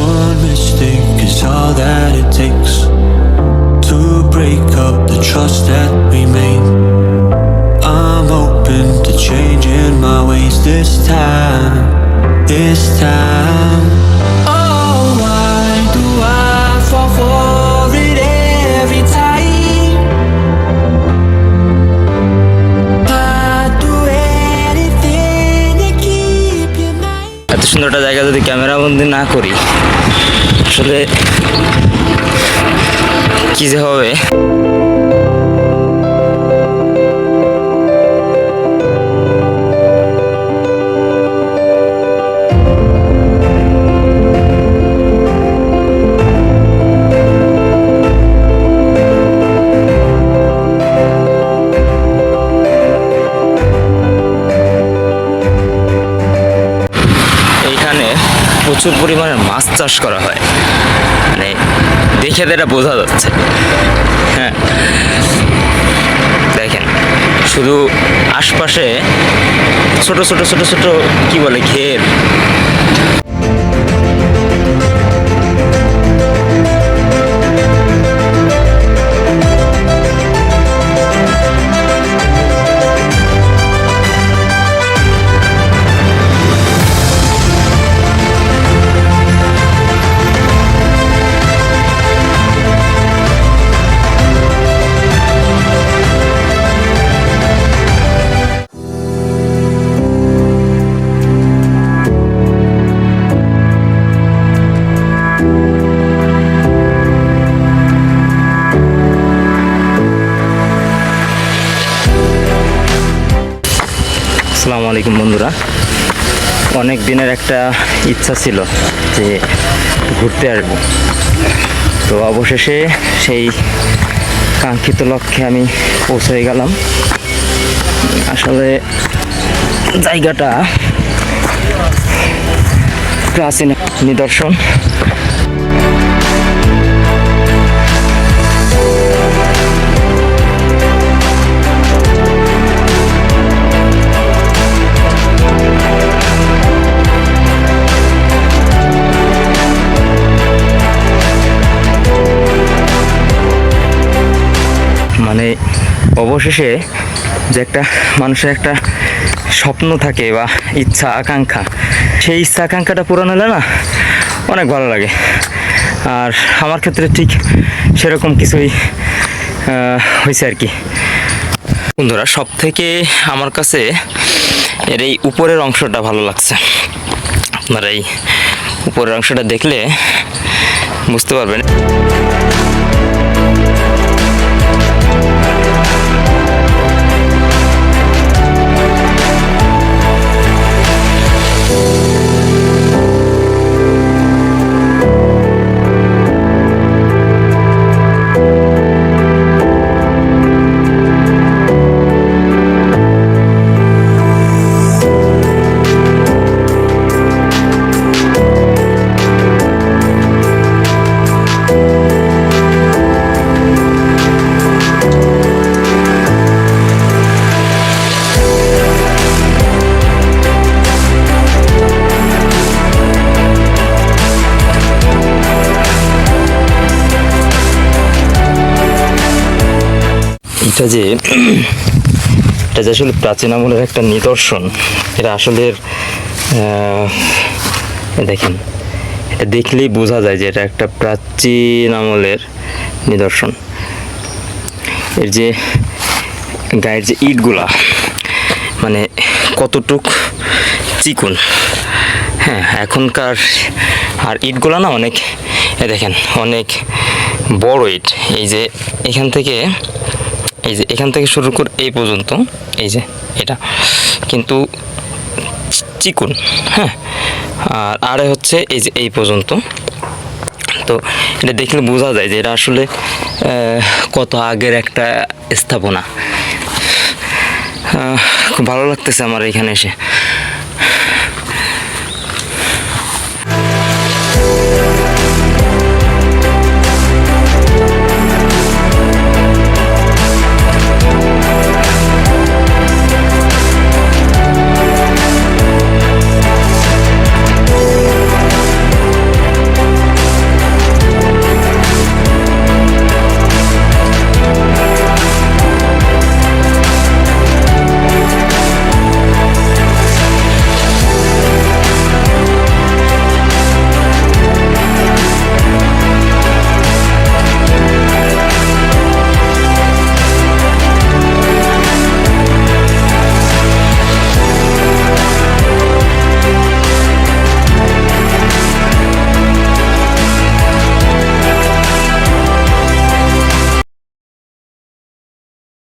One mistake is all that it takes to break up the trust that we made. I'm open to changing my ways this time, this time. এত জায়গা যদি ক্যামেরাবন্দি না করি আসলে কি যে হবে? প্রচুর পরিমাণে মাছ চাষ করা হয়। মানে দেখে এটা বোঝা যাচ্ছে। হ্যাঁ। দেখেন, শুধু আশপাশে ছোট ছোট ছোট ছোট, কি বলে, ঘের। আসসালামু আলাইকুম বন্ধুরা। অনেক দিনের একটা ইচ্ছা ছিল যে ঘুরতে আসব। তো অবশেষে সেই কাঙ্ক্ষিত লক্ষ্যে আমি পৌঁছে গেলাম। আসলে জায়গাটা প্রাচীন নিদর্শন। অবশেষে যে একটা মানুষের একটা স্বপ্ন থাকে বা ইচ্ছা, আকাঙ্ক্ষা, সেই ইচ্ছা, আকাঙ্ক্ষাটা পূরণ হলে না অনেক ভালো লাগে। আর আমার ক্ষেত্রে ঠিক সেরকম কিছুই হয়েছে আর কি। বন্ধুরা সব থেকে আমার কাছে এর এই উপরের অংশটা ভালো লাগছে। আপনারা এই উপরের অংশটা দেখলে বুঝতে পারবেন। এটা যে এটা যে আসলে প্রাচীন আমলের একটা নিদর্শন, এটা আসলে দেখেন, এটা দেখলেই বোঝা যায় যে এটা একটা প্রাচীন আমলের নিদর্শন। এর যে গায়ের যে ইটগুলা মানে কতটুক চিকুন হ্যাঁ এখনকার আর ইটগুলা না অনেক দেখেন, অনেক বড় ইট। এই যে এখান থেকে এই যে, এখান থেকে শুরু করে, এই পর্যন্ত, এই যে, এটা। কিন্তু চিকুন হ্যাঁ? আর আরে হচ্ছে এই যে, এই পর্যন্ত। তো এটা দেখলে বোঝা যায় যে এটা আসলে কত আগের একটা স্থাপনা। খুব ভালো লাগতেছে আমার এখানে এসে।